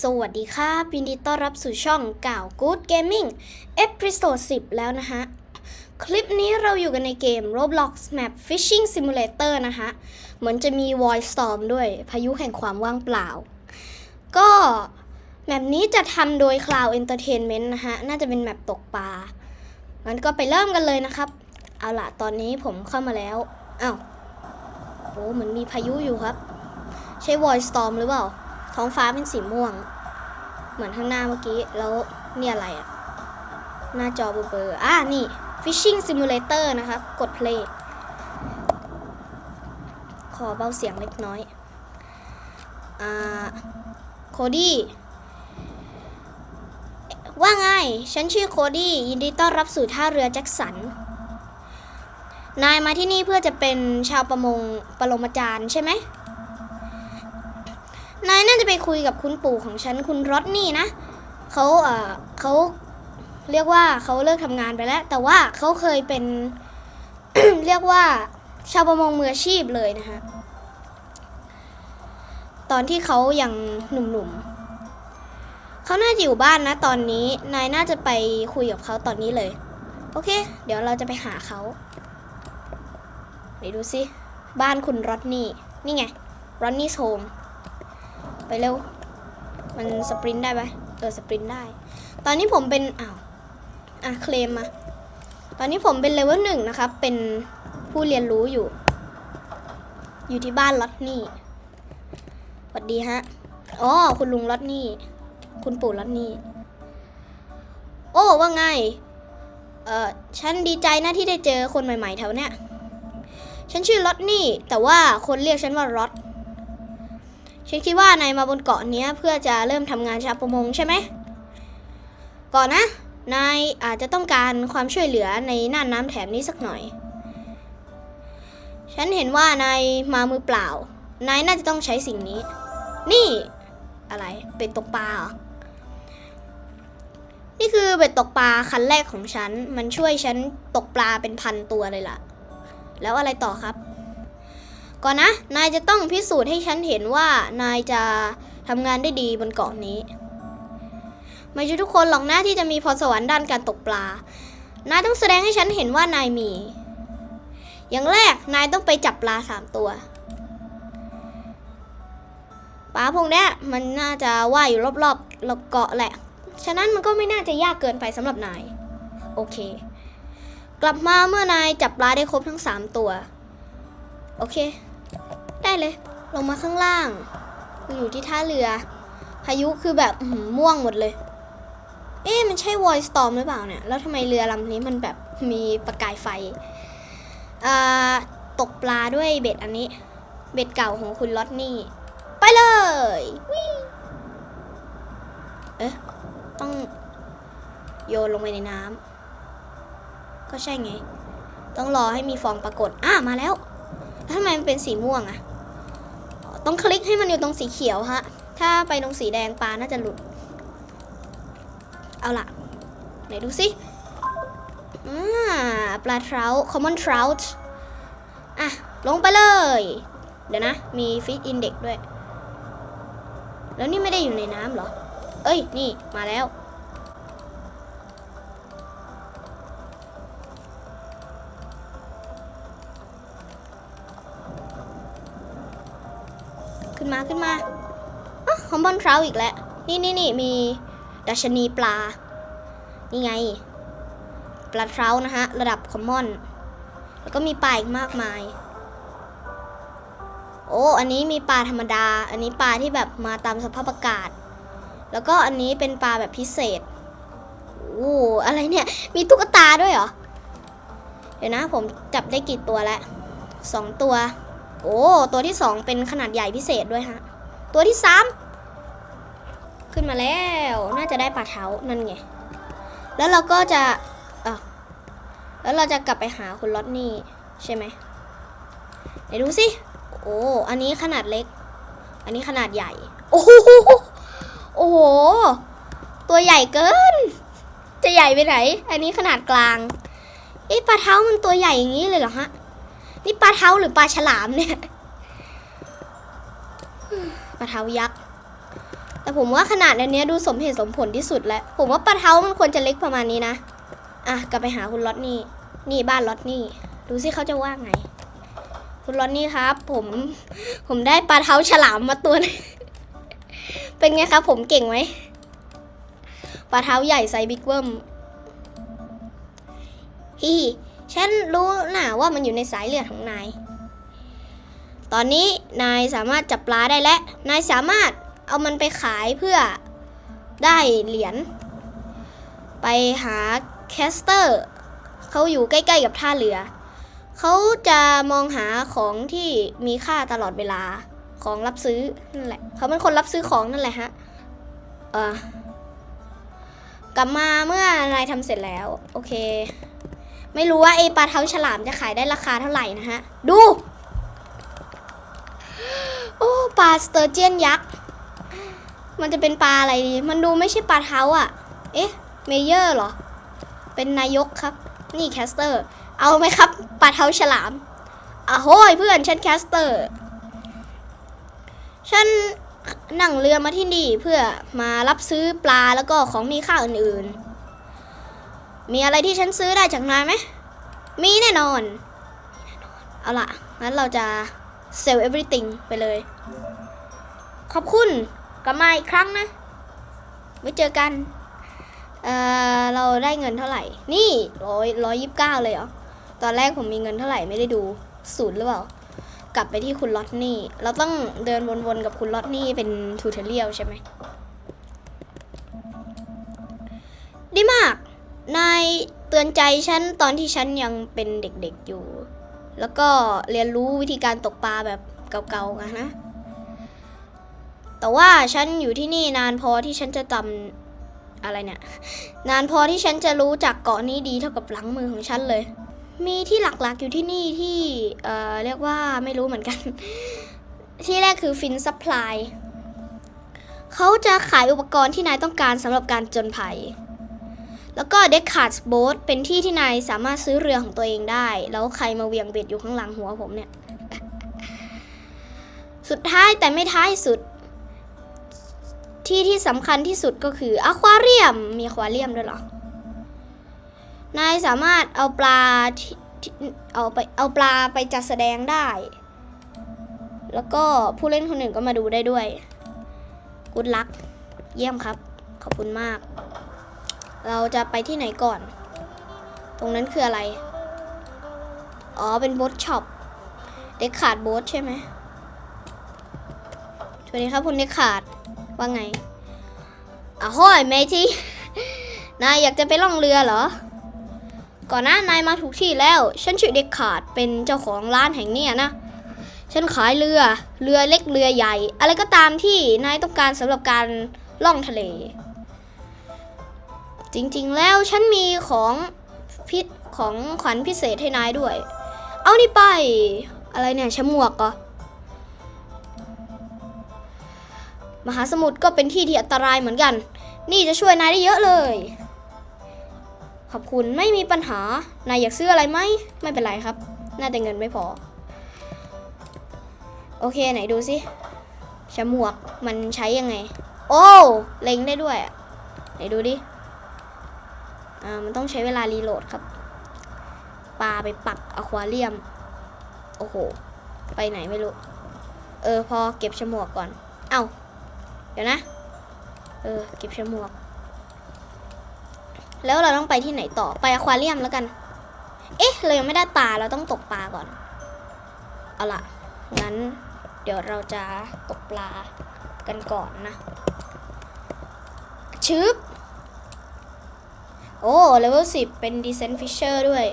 สวัสดีครับยินดีต้อนรับสู่ช่องก่าว Good Gaming เอพิโซด10 แล้วนะฮะ คลิปนี้เราอยู่กันในเกม Roblox Map Fishing Simulator นะฮะ เหมือนจะมี Void Storm ด้วยพายุแห่งความว่างเปล่า ก็แมปนี้จะทำโดย Cloud Entertainment นะฮะ น่าจะเป็นแมปตกปลา งั้นก็ไปเริ่มกันเลยนะครับ เอาล่ะ ตอนนี้ผมเข้ามาแล้ว อ้าว โอ้เหมือนมีพายุอยู่ครับ ใช่ Void Storm หรือเปล่า ท้องฟ้าเป็นสีม่วง เหมือนข้างหน้าเมื่อกี้ แล้วนี่อะไรอะหน้าจอเบลอๆอ่านี่ Fishing Simulator นะครับ กด play ขอเบาเสียงเล็กน้อย อ่า โคดี้ ว่าไง ฉันชื่อโคดี้ ยินดีต้อนรับสู่ท่าเรือแจ็คสัน นายมาที่นี่เพื่อจะเป็นชาวประมงปรมาจารย์ใช่ไหม นายน่าจะไปคุยกับคุณปู่ของฉันคุณรอดนี่นะเขาเอ่อเขาเรียกว่าเขาเลิกทำงานไปแล้ว แต่ว่าเขาเคยเป็น เรียกว่าชาวประมงมืออาชีพเลยนะฮะตอนที่เขายังหนุ่มๆเขาน่าจะอยู่บ้านนะตอนนี้นายน่าจะไปคุยกับเขาตอนนี้เลย โอเค เดี๋ยวเราจะไปหาเขาไหนดูสิบ้านคุณรอดนี่นี่ไงรอดนี่โฮม ไปเร็ว มันสปรินต์ได้ไหมเออสปรินต์ได้ ตอนนี้ผมเป็นอ้าวอะเคลมมา ตอนนี้ผมเป็นเลเวลหนึ่งนะครับ เป็นผู้เรียนรู้อยู่ อยู่ที่บ้านลอตนี่สวัสดีฮะอ๋อคุณลุงลอตนี่ คุณปู่ลอตนี่ โอ้ว่าไง เอ่อฉันดีใจนะที่ได้เจอคนใหม่ๆแถวเนี้ย ฉันชื่อลอตนี่ แต่ว่าคนเรียกฉันว่ารอต ฉันคิดว่านายมาบนเกาะนี้เพื่อจะเริ่มทำงานชาวประมงใช่ไหมก่อนนะ นายอาจจะต้องการความช่วยเหลือในน่านน้ำแถบนี้สักหน่อย ฉันเห็นว่านายมามือเปล่า นายน่าจะต้องใช้สิ่งนี้ นี่ อะไรเป็ดตกปลาเหรอ นี่คือเบ็ดตกปลาคันแรกของฉัน มันช่วยฉันตกปลาเป็นพันตัวเลยล่ะ แล้วอะไรต่อครับ ก่อนนะ นายจะต้องพิสูจน์ให้ฉันเห็นว่านายจะทำงานได้ดีบนเกาะนี้ ไม่ใช่ทุกคนหรอกนะที่จะมีพรสวรรค์ด้านการตกปลา นายต้องแสดงให้ฉันเห็นว่านายมี อย่างแรกนายต้องไปจับปลาสามตัว ปลาพวกเนี้มันน่าจะว่ายอยู่รอบๆรอบเกาะแหละ ฉะนั้นมันก็ไม่น่าจะยากเกินไปสำหรับนาย โอเค กลับมาเมื่อนายจับปลาได้ครบทั้งสามตัว โอเค ได้เลย ลงมาข้างล่าง อยู่ที่ท่าเรือ พายุคือแบบม่วงหมดเลย เอ๊ะมันใช่ Void Storm หรือเปล่าเนี่ย แล้วทำไมเรือลำนี้มันแบบมีประกายไฟ อ่า ตกปลาด้วยเบ็ดอันนี้ เบ็ดเก่าของคุณลอตนี่ ไปเลยวิเอ๊ะ ต้องโยนลงไปในน้ำก็ใช่ไง ต้องรอให้มีฟองปรากฏ อะมาแล้วแล้วทำไมมันเป็นสีม่วงอะ ต้องคลิกให้มันอยู่ตรงสีเขียวฮะ ถ้าไปตรงสีแดงปลาน่าจะหลุด เอาล่ะ ไหนดูสิอ่าปลาเทรา common trout อะ ลงไปเลย เดี๋ยวนะ มี fish index ด้วย แล้วนี่ไม่ได้อยู่ในน้ำเหรอ เอ้ย นี่ มาแล้ว ขึ้นมาอ๋อคอมบอนทราวอีกแล้ว นี่นี่นี่มีดัชนีปลา นี่ไง ปลาเทรานะฮะ ระดับคอมมอน แล้วก็มีปลาอีกมากมาย โอ้ อันนี้มีปลาธรรมดา อันนี้ปลาที่แบบมาตามสภาพอากาศ แล้วก็อันนี้เป็นปลาแบบพิเศษโอ้อะไรเนี่ย มีตุ๊กตาด้วยเหรอ เดี๋ยวนะผมจับได้กี่ตัวแล้วสองตัว โอ้ ตัวที่สองเป็นขนาดใหญ่พิเศษด้วยฮะ ตัวที่สามขึ้นมาแล้ว น่าจะได้ปลาเท้านั่นไง แล้วเราก็จะอะแล้วเราจะกลับไปหาคุณล็อตนี่ใช่ไหมไหนดูสิ โอ้ อันนี้ขนาดเล็ก อันนี้ขนาดใหญ่ โอ้โห โอ้โห ตัวใหญ่เกิน จะใหญ่ไปไหน อันนี้ขนาดกลางเอ๊ะปลาเท้ามันตัวใหญ่อย่างนี้เลยเหรอฮะ นี่ปลาเท้าหรือปลาฉลามเนี่ยปลาเท้ายักษ์แต่ผมว่าขนาดอันนี้ดูสมเหตุสมผลที่สุดแล้ว ผมว่าปลาเท้ามันควรจะเล็กประมาณนี้นะอะกลับไปหาคุณล็อตนี่นี่บ้านล็อตนี่ดูสิเขาจะว่าไง คุณล็อตนี่ครับ ผมผมได้ปลาเท้าฉลามมาตัวหนึงเป็นไงครับ ผมเก่งไหมปลาเท้าใหญ่ไซส์บิ๊กเบิ้มฮีฮี ฉันรู้นะว่ามันอยู่ในสายเลือดของนาย ตอนนี้นายสามารถจับปลาได้แล้วนายสามารถเอามันไปขายเพื่อได้เหรียญ ไปหาแคสเตอร์ เขาอยู่ใกล้ๆกับท่าเรือ เขาจะมองหาของที่มีค่าตลอดเวลา ของรับซื้อนั่นแหละ เขาเป็นคนรับซื้อของนั่นแหละฮะ เออกลับมาเมื่อนายทำเสร็จแล้ว โอเค ไม่รู้ว่าไอปลาเท้าฉลามจะขายได้ราคาเท่าไหร่นะฮะ ดู โอ้ปลาสเตอร์เจียนยักษ์ มันจะเป็นปลาอะไรดี มันดูไม่ใช่ปลาเท้าอะ่ะ เอ๊ะ เมเยอร์เหรอ เป็นนายกครับ นี่แคสเตอร์ เอาไหมครับปลาเท้าฉลามอะโห้ยเพื่อนฉันแคสเตอร์ ฉันนั่งเรือมาที่นี่เพื่อมารับซื้อปลาแล้วก็ของมีค่าอื่นๆ มีอะไรที่ฉันซื้อได้จากนายไหม มีแน่นอน เอาล่ะ งั้นเราจะ sell everything ไปเลย ขอบคุณกลับมาอีกครั้งนะ ไว้เจอกัน เอ่อ เราได้เงินเท่าไหร่ นี่ร้อยร้อยยิบเก้าเลยเหรอ ตอนแรกผมมีเงินเท่าไหร่ไม่ได้ดูศูนย์หรือเปล่า กลับไปที่คุณล็อตนี่ เราต้องเดินวนๆกับคุณล็อตนี่เป็นทูเทเรียลใช่ไหม ดีมาก นายเตือนใจฉันตอนที่ฉันยังเป็นเด็กๆอยู่ แล้วก็เรียนรู้วิธีการตกปลาแบบเก่าๆกันนะ แต่ว่าฉันอยู่ที่นี่นานพอที่ฉันจะจำอะไรเนี่ย นานพอที่ฉันจะรู้จักเกาะนี้ดีเท่ากับหลังมือของฉันเลย มีที่หลักๆอยู่ที่นี่ที่เอ่อเรียกว่าไม่รู้เหมือนกัน ที่แรกคือฟินซัพพลายเขาจะขายอุปกรณ์ที่นายต้องการสำหรับการจนภัย แล้วก็เด็กขาดโบ๊ทเป็นที่ที่นายสามารถซื้อเรือของตัวเองได้ แล้วใครมาเวียงเบ็ดอยู่ข้างหลังหัวผมเนี่ย สุดท้ายแต่ไม่ท้ายสุด ที่ที่สำคัญที่สุดก็คืออควาเรียม มีอควาเรียมด้วยเหรอ นายสามารถเอาปลาที่เอาไปเอาปลาไปจัดแสดงได้ แล้วก็ผู้เล่นคนอื่นก็มาดูได้ด้วยกุดลัก เยี่ยมครับ ขอบคุณมาก เราจะไปที่ไหนก่อน ตรงนั้นคืออะไร อ๋อ เป็นโบ๊ทช็อป เด็กขาดโบ๊ทใช่ไหมสวัสดีครับคุณเด็กขาด ว่าไงอะห้อยเมทีนายอยากจะไปล่องเรือเหรอ ก่อนหน้านายมาถูกที่แล้ว ฉันชื่อเด็กขาด เป็นเจ้าของร้านแห่งนี้นะ ฉันขายเรือ เรือเล็กเรือใหญ่ อะไรก็ตามที่นายต้องการสำหรับการล่องทะเล จริงๆ แล้วฉันมีของพิษของขวัญพิเศษให้นายด้วย เอานี่ไป อะไรเนี่ยฉมวกเหรอมหาสมุทรก็เป็นที่ที่อันตรายเหมือนกัน นี่จะช่วยนายได้เยอะเลย ขอบคุณไม่มีปัญหา นายอยากซื้ออะไรไหม ไม่เป็นไรครับ น่าแต่เงินไม่พอ โอเคไหนดูสิฉมวกมันใช้ยังไง โอ้ เล็งได้ด้วย ไหนดูดิ มันต้องใช้เวลารีโหลดครับปลาไปปักอควาเรียม โอ้โห ไปไหนไม่รู้ เออ พอเก็บฉมวกก่อน เอ้า เดี๋ยวนะ เออ เก็บฉมวก แล้วเราต้องไปที่ไหนต่อ ไปอควาเรียมแล้วกัน เอ๊ะ เรายังไม่ได้ปลา เราต้องตกปลาก่อน เอาล่ะงั้น เดี๋ยวเราจะตกปลากันก่อนนะชึบ โอ้เลเวลสิบเป็น Descent Fisher ด้วย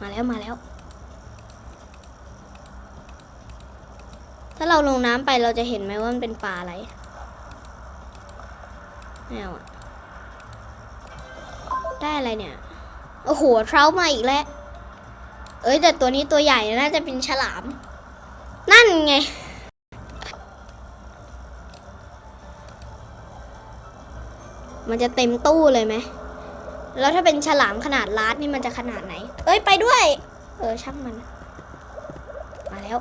มาแล้วมาแล้ว ถ้าเราลงน้ำไปเราจะเห็นไหมว่ามันเป็นปลาอะไรไม่เอาอะได้อะไรเนี่ย โอ้โหเทรามาอีกแล้ว เอ้ยแต่ตัวนี้ตัวใหญ่น่าจะเป็นฉลาม นั่นไงมันจะเต็มตู้เลยไหม แล้วถ้าเป็นฉลามขนาดลาร์ดนี่มันจะขนาดไหน เอ้ยไปด้วย เออช่างมัน มาแล้ว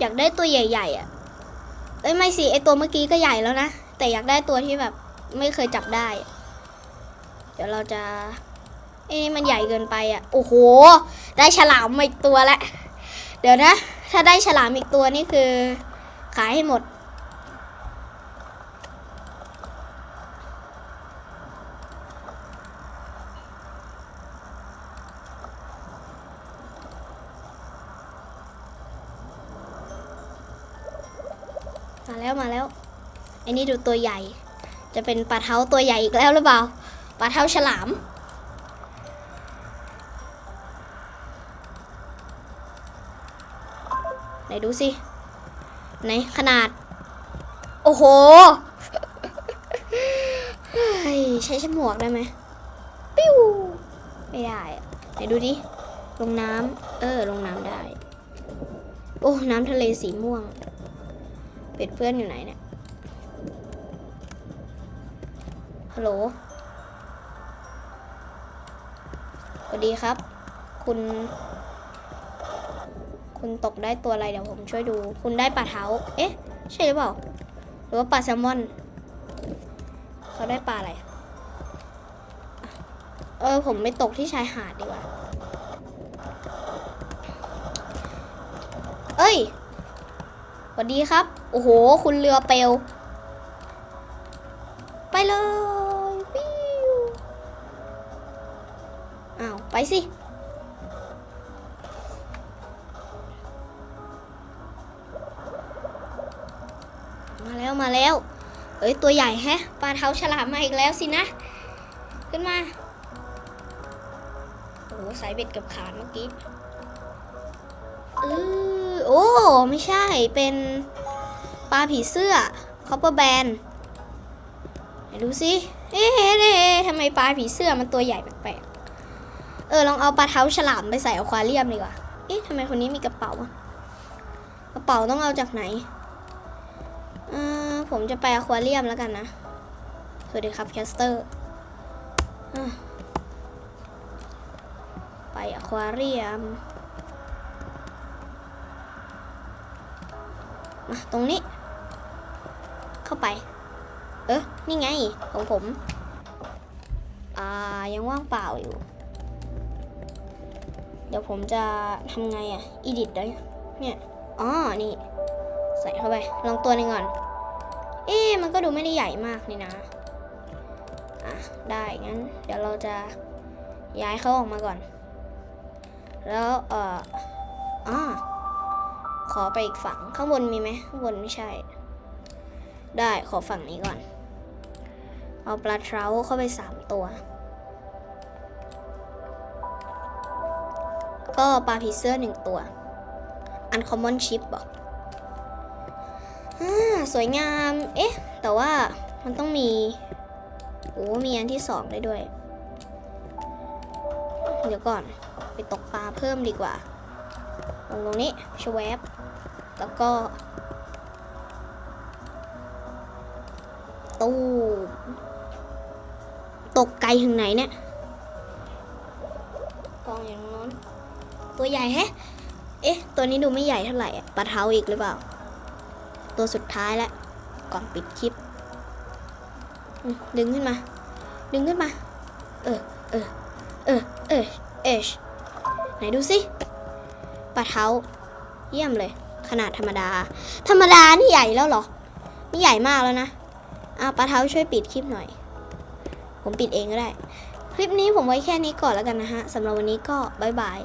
อยากได้ตัวใหญ่ๆอะ่ะ เอ้ยไม่สิไอตัวเมื่อกี้ก็ใหญ่แล้วนะ แต่อยากได้ตัวที่แบบไม่เคยจับได้ เดี๋ยวเราจะเอ้นี่มันใหญ่เกินไปอะ โอ้โห ได้ฉลามมาอีกตัวล้วเดี๋ยวนะ ถ้าได้ฉลามอีกตัวนี่คือ ขายให้หมด แล้วมาแล้วไอ้นี่ดูตัวใหญ่ จะเป็นปลาเท้าตัวใหญ่อีกแล้วหรือเปล่าปลาเท้าฉลาม ไหนดูสิไหนขนาด โอ้โหใช้ฉมวกได้ไหมปิ้วไม่ได้ไหนดูดิลงน้ำเออลงน้ำได้ โอ้ น้ำทะเลสีม่วง เป็ดเพื่อนอยู่ไหนเนี่ย ฮัลโหล สวัสดีครับ คุณ คุณตกได้ตัวอะไรเดี๋ยวผมช่วยดู คุณได้ปลาเท้า เอ๊ะ ใช่หรือเปล่า หรือว่าปลาแซลมอน เขาได้ปลาอะไร เออ ผมไปตกที่ชายหาดดีกว่า เอ้ยสวัสดีครับ โอ้โห คุณเรือเปลว ไปเลยปิ้วอ้าว ไปสิ มาแล้วมาแล้ว เอ้ย ตัวใหญ่แฮะ ปลาเท้าฉลามมาอีกแล้วสินะ ขึ้นมา โอ้โหสายเบ็ดกับขาเมื่อกี้เออโอ้ ไม่ใช่ เป็น ปลาผีเสื้อคอปเปอร์แบนดูสิเอ๊ะทำไมปลาผีเสื้อมันตัวใหญ่แปลกๆ เออลองเอาปลาเท้าฉลามไปใส่อควาเรียมดีกว่า เอ๊ะทำไมคนนี้มีกระเป๋า กระเป๋าต้องเอาจากไหน เออผมจะไปอควาเรียมแล้วกันนะ สวัสดีครับแคสเตอร์อไปอควาเรียม มาตรงนี้ ไป เออนี่ไงของผม อ่า ยังว่างเปล่าอยู่ เดี๋ยวผมจะทำไงอะ edit ได้เนี่ย อ๋อ นี่ ใส่เข้าไป ลองตัวหนึ่งก่อน เอ๊ะมันก็ดูไม่ได้ใหญ่มากนี่นะ อะ ได้งั้น เดี๋ยวเราจะย้ายเขาออกมาก่อน แล้ว เอ่ออ่าขอไปอีกฝั่ง ข้างบนมีไหมข้างบนไม่ใช่ ได้ขอฝั่งนี้ก่อน เอาปลาเท้าเข้าไปสามตัว ก็ปลาผีเสื้อหนึ่งตัว Uncommon Chip บอกอ่าสวยงาม เอ๊ะ แต่ว่ามันต้องมี โอ้มีอันที่สองได้ด้วย เดี๋ยวก่อน ไปตกปลาเพิ่มดีกว่า ลงตรงนี้ชวบแล้วก็ ตู้ตกไกลถึงไหนเนี่ยกองอย่างโน้นตัวใหญ่แฮะ เอ๊ะ ตัวนี้ดูไม่ใหญ่เท่าไหร่อะปลาเท้าอีกหรือเปล่า ตัวสุดท้ายแล้วก่อนปิดคลิปอืมดึงขึ้นมา ดึงขึ้นมา เออ เออ เออ เออเอชไหนดูสิปลาเท้า เยี่ยมเลย ขนาดธรรมดา ธรรมดานี่ใหญ่แล้วเหรอ นี่ใหญ่มากแล้วนะ อะปลาเท้าช่วยปิดคลิปหน่อย ผมปิดเองก็ได้ คลิปนี้ผมไว้แค่นี้ก่อนแล้วกันนะฮะสำหรับวันนี้ก็บายบาย